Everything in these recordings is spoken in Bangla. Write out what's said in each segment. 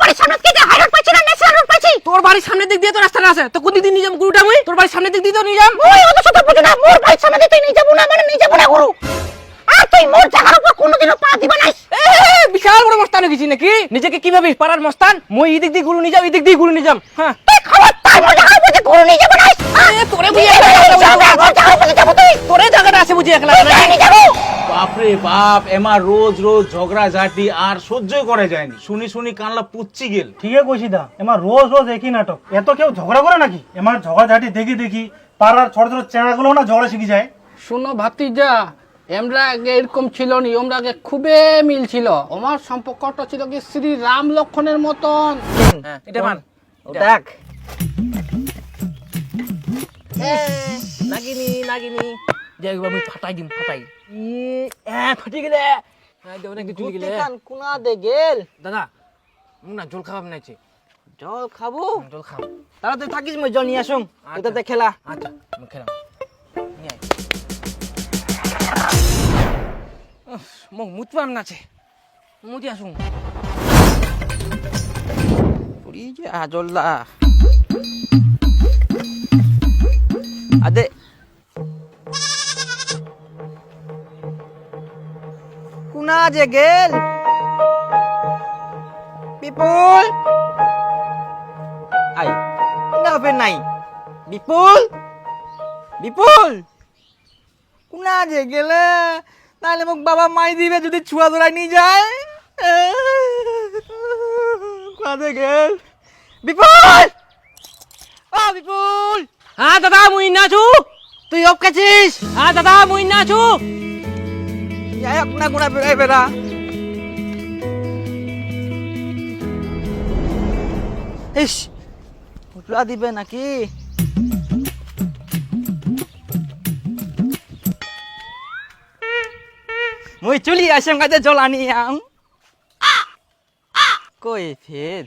বাড়ির সামনে হ্যাঁ? সামনে তোর বাড়ির সামনের দিক দিয়ে তো রাস্তাটা আছে। তো কোন দিক দিয়ে নিয়ে যাব গরুটা আমি? তোর বাড়ির সামনের দিক দিয়ে তো নিয়ে ওই অত শত বুঝো না মোর বাড়ির সামনে দিয়ে তুই নিয়ে যাব না মানে নিয়ে যাব না গরু। আর তুই মোর জায়গার উপর কোনোদিনও পা দিবা নাই বিশাল বড় মস্তান হয়ে গেছি নাকি? নিজেকে কি পাড়ার মস্তান? মই এই দিয়ে গরু নিয়ে যাম এই দিয়ে গরু নিয়ে যাম হ্যাঁ। তুই খাবার তাই মোর জায়গার উপর দিয়ে নিয়ে যাব না তোরে বুঝি নিয়ে একলা যাব, একলা মোর জায়গার উপর দিয়ে যাব তুই। তোরে জায়গাটা আছে বুঝি একলা তুই নিয়ে যাব বাপরে বাপ এমার রোজ রোজ ঝগড়া ঝাঁটি আর সহ্যই করা যায়নি। শুনি শুনি কানলা পুচ্ছি গেল। ঠিকই কইছি দা এমার রোজ রোজ একই নাটক। এত কেউ ঝগড়া করে নাকি? এমার ঝগড়া ঝগড়াঝাটি দেখি দেখি পাড়ার ছোট ছোট চেঁড়াগুলো না ঝগড়া শিখে যায়। শোনো ভাতিজা আমরা আগে এরকম ছিল নি আমরা আগে খুবই মিল ছিল। আমার সম্পর্কটা ছিল কি শ্রী রাম লক্ষণের মতন। হ্যাঁ এটা মান দেখ। নাগিনি নাগিনি। যাই আমি ফাটাই দিম ফাটাই। ই এ ফাটি গেলে। হ্যাঁ দেব চুলি গেলে। কোনা দে গেল। দাদা মুখ না জল নাইছে। জল খাব? জল তুই থাকিস মই জল নিয়ে আসুম। এটাতে খেলা। আচ্ছা আমি নাছে মুতি আসুন পুরি যে কুনা গেল। বিপুল। আই না ফের নাই। বিপুল। বিপুল। কুনা যে গেলে। তাহলে মোক বাবা মাই দিবে যদি ছুয়া ধরাই নিয়ে যায়। কাঁদে গেল। বিপুল! ও বিপুল! হ্যাঁ দাদা মুই না ছু তুই অপ কাছিস হ্যাঁ দাদা মুই নাচু যাই হোক না গুণা বেড়াই বেড়া ইস উঠলা দিবে নাকি? মুই চলি আসেম কাজে জল আনি আম। কই ফের?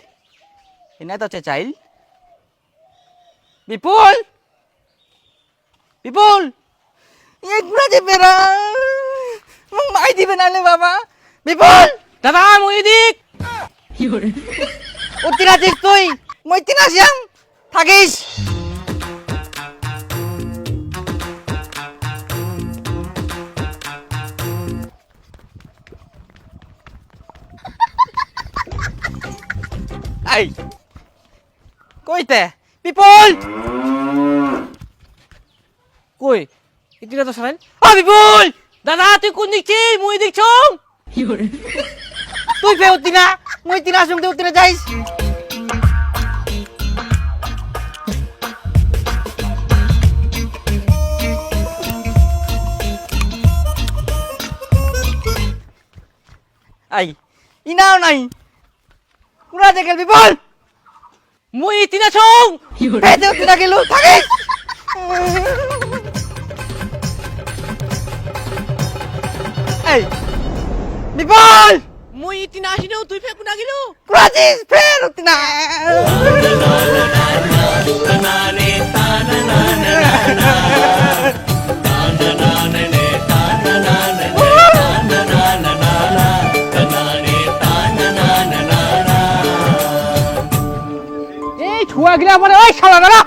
এনে তো চাইল বিপুল! বিপুল! এ গুড়া বেড়া! মোক মাই দিবে নালে বাবা। বিপুল! দাদা মুই দিক উত্তিন আছিস তুই। মই তিন আসিয়াম থাকিস। আই কইতে বিপুল! কই ইতিরা তো সারাইল ও বিপুল! দাদা তুই কোন দিকছি মুই দিকছ তুই ফে উত্তিনা মই তিন আসুম তুই উত্তিনা যাইস। আই ইনাও নাই। কুড়া দেখেল বিপুল মুই ইতিনা ছং পেতে উত্তিনা গেল থাকিস এই বিপুল মুই ইতিনা আসিনো তুই ফে কোনা গিলো কুড়াছিস ফের উত্তিনা এই ছুয়া গিলা ওই শালা দাদা।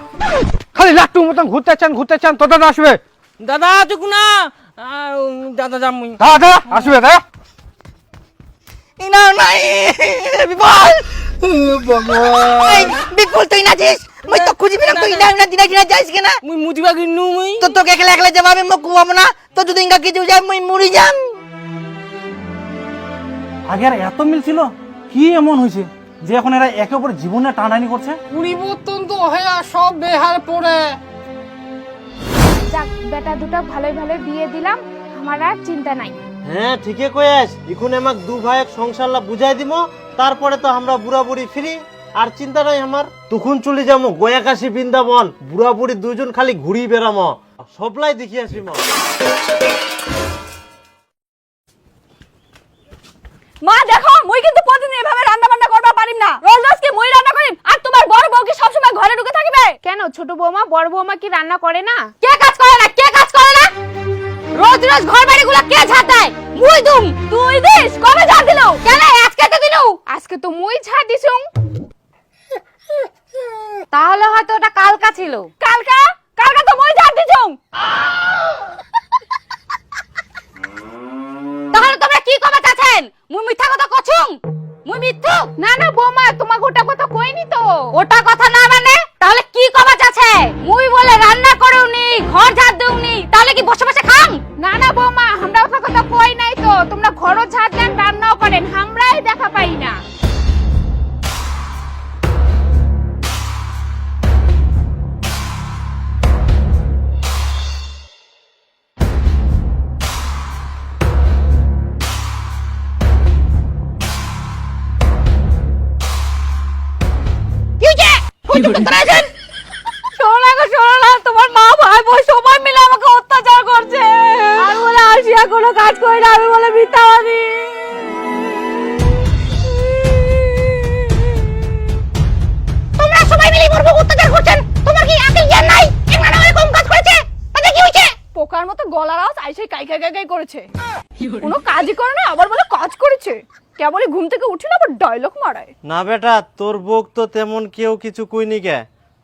খালি লাট্টু মতন ঘুরতে চান ঘুরতে চান তো দাদা আসবে। দাদা তুই কোনা আহ, দাদা যাম মুই দাদা আসবে দাদা। ইনাও নাই বিপুল। এই বিপুল তুই নাচিস মই তো খুঁজিবি না তুই ইনাও না দিনা দিনা যাইস কেনা? মুই মুতিবা কিনু মুই। তো তোকে একলা একলা যাবা আমি মোক কুয়াবো না। তো যদি ইঙ্গা কিছু যায় মই মরি যাম। আগে আর এত মিল ছিল? কি এমন হয়েছে যে এখন এরা একে অপরের জীবনে টানানি করছে? পরিবর্তন তো হয়ে সব বেহাল পড়ে। যাক বেটা দুটো ভালোই ভালোই বিয়ে দিলাম আমার আর চিন্তা নাই। হ্যাঁ ঠিকই কয়েস। এখন আমাক দু ভাইয়ের সংসারলা বুঝাই দিব তারপরে তো আমরা বুড়া বুড়ি ফিরি আর চিন্তা নাই আমার। তখন চলে যাব গয়াকাশি বৃন্দাবন বুড়া বুড়ি দুজন খালি ঘুরি বেড়ামো। সবলাই দেখি আসিম। মা দেখো মুই কিন্তু প্রতিদিন এভাবে রান্না বান্না করবা পারিম না রোজ রোজ কি মুই রান্না করিম আর তোমার বড় বউ কি সবসময় ঘরে ছোট বৌমা বড় বৌমা কি রান্না করে না? কে কাজ করে না? কে কাজ করে না? রোজ রোজ ঘর বাড়িগুলো কে দেয়? মুই দুম। তুই দিস কবে ঝাড় দিলো? কেন? আজকে তো দিলু আজকে তো মুই ঝাড় দিছুম। তাহলে হয়তো ওটা কালকা ছিল। কালকা? কালকা তো মুই ঝাড় দিছুম। তাহলে তোমরা কি কবে চাচ্ছেন মুই মিথ্যা কথা কছুম? মুই মিথ্যু না না বৌমা তোমাকে ওটা কথা কইনি তো। ওটা কথা না শোনো না শোনো না, তোমার মা ভাই বোন সবাই মিলে আমাকে অত্যাচার করছে। আমি বলে আসিয়া কোনো কাজ করি না আমি আইসে কাই কাই কাই করেছে। কোনো কাজই করে না আবার বলে কাজ করেছে। কেবলই ঘুম থেকে উঠে না আবার ডায়লগ মারায়। না বেটা তোর বউ তো তেমন কেউ কিছু কইনি কে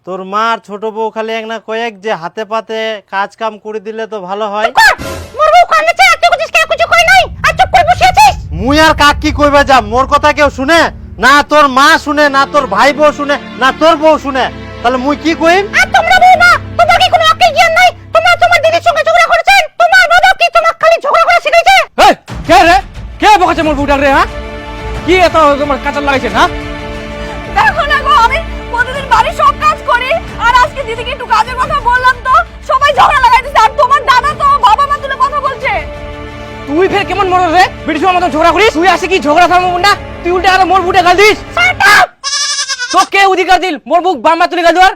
তোর মার ছোট বউ খালি এক না কয়েক যে হাতে পাতে কাজ কাম করে দিলে তো ভালো হয়। মোর বউ কান্নাছে আর তুই কিছু কে কিছু কই নাই? আর চুপ করে বসে আছিস? মুই আর কাক কি কইবা যা মোর কথা কেউ শুনে? না তোর মা শুনে না তোর ভাই বউ শুনে না তোর বউ শুনে? তাহলে মুই কি কইম? আর তোমরা বউ না? বকাছে রে হ্যাঁ? কি এত তোমার কাঁচা লাগাইছে হ্যাঁ? দেখো না গো আমি প্রতিদিন বাড়ির সব কাজ করি আর আজকে দিদিকে একটু কাজের কথা বললাম তো সবাই ঝগড়া লাগাইতেছে আর তোমার দাদা তো বাবা মা তুলে কথা বলছে। তুই ফের কেমন মরদ রে? ব্রিটিশ মতন ঝগড়া করিস? তুই আসে কি ঝগড়া থামবো না তুই উল্টে আরও মোর বুটে গাল দিস? তো কে অধিকার দিল মোর বুক বাম্মা তুলে গাল দেওয়ার।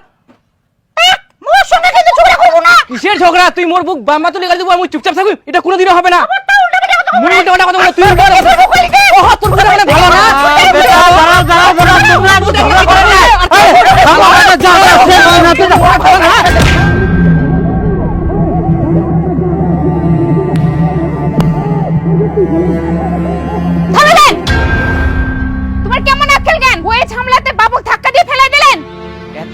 মোর সঙ্গে কিন্তু ঝগড়া করব না। কিসের ঝগড়া? তুই মোর বুক বাম্মা তুলে গাল দেবো আমি চুপচাপ থাকবি এটা কোনোদিনও হবে না। মুই উল্টা পাল্টা কথা বলে তুই উল্টা পাল্টা কথা বলে।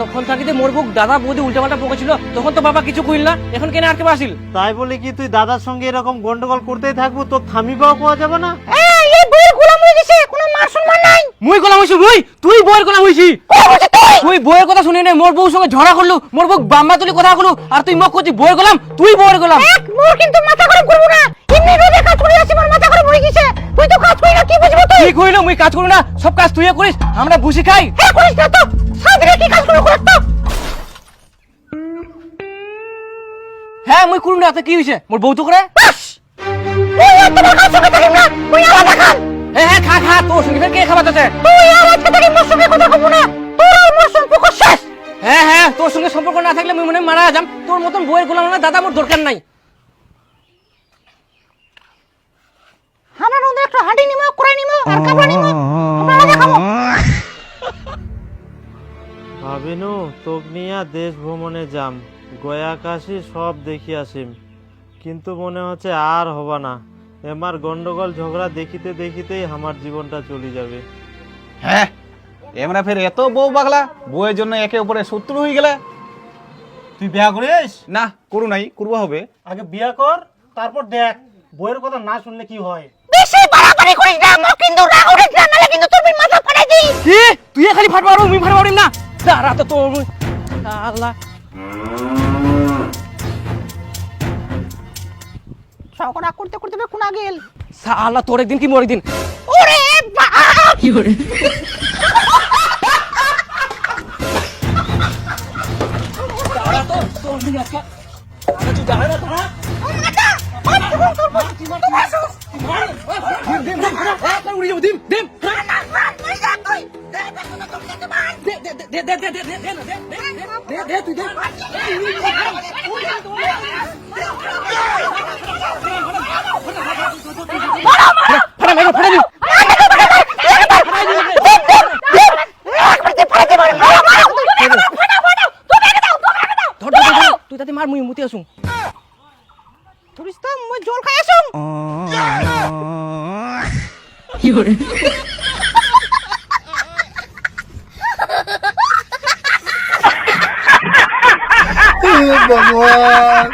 এতক্ষণ থাকিতে মোর বুক দাদা বৌদি উল্টা পাল্টা বকেছিল তখন তো বাবা কিছু কইল না এখন কেন আর কে আসিল? তাই বলে কি তুই দাদার সঙ্গে এরকম গন্ডগোল করতেই থাকব তোর থামিবাও পাওয়া যাবে না? এই বইয়ের গোলাম হয়ে গেছে কোনো মান সম্মান নাই। মুই গোলাম হইছি মুই? তুই বইয়ের গোলাম হইছি তুই? বইয়ের কথা শুনি নাই মোর বউর সঙ্গে ঝগড়া করলু মোর বউ বাম্মা তুলি কথা কলু আর তুই মোক করছিস বইয়ের গোলাম তুই বইয়ের গোলাম। এক মোর কিন্তু মাথা গরম করব না। এমনি রোদে কাজ করে আছি মোর মাথা গরম হয়ে গেছে। তুই তো কাজ করি না কি বুঝব তুই? তুই কইল মুই কাজ করু না সব কাজ তুই করিস আমরা বুঝি খাই। হ্যাঁ করিস না তো। সারাদিনে কি হ্যাঁ মুই করু না তো কি হইছে মোর বউ তো করে? তুই আর তোমার কাজ সঙ্গে থাকিস না? তুই আলাদা খান হ্যাঁ হ্যাঁ খা খা তোর সঙ্গে ফের কে খাবার তুই আর আজকে থেকে মোর সঙ্গে কথা কব না। তোর আর মোর সম্পর্ক শেষ। হ্যাঁ হ্যাঁ তোর সঙ্গে সম্পর্ক না থাকলে মুই মনে মারা যাম। তোর মতন বইয়ের গোলাম না দাদা মোর দরকার নাই। আমরা নদে একটা করে নিমো ভাবিনু তোক নিয়া দেশ ভ্রমণে যাম। গয়া কাশি সব দেখি আসিম। কিন্তু মনে হচ্ছে আর হবা না। এমার গন্ডগোল ঝগড়া দেখিতে দেখিতেই আমার জীবনটা চলে যাবে। হ্যাঁ এমরা ফের এত বউ পাগলা বউয়ের জন্য একে উপরে শত্রু হয়ে গেলে? তুই বিয়া করিস? না করু নাই করব হবে। আগে বিয়া কর তারপর দেখ বইয়ের কথা না শুনলে কি হয়? বেশি বাড়াবাড়ি করিস না আমার কিন্তু রাগ উঠিস না নাহলে কিন্তু তোর মাথা ফাটাই দিই কি? তুই খালি ফাট পারব মুই ফাট পারিম না। দাঁড়া তো তোর আল্লাহ ঝগড়া করতে করতে কোনা গেল সালা তোর একদিন কি মোর একদিন ওরে বাপ কি করে ফাটা মেরে ফাটা দিও মুতি আসুং ধরিস তো মই জল খাই আসুং ভগবান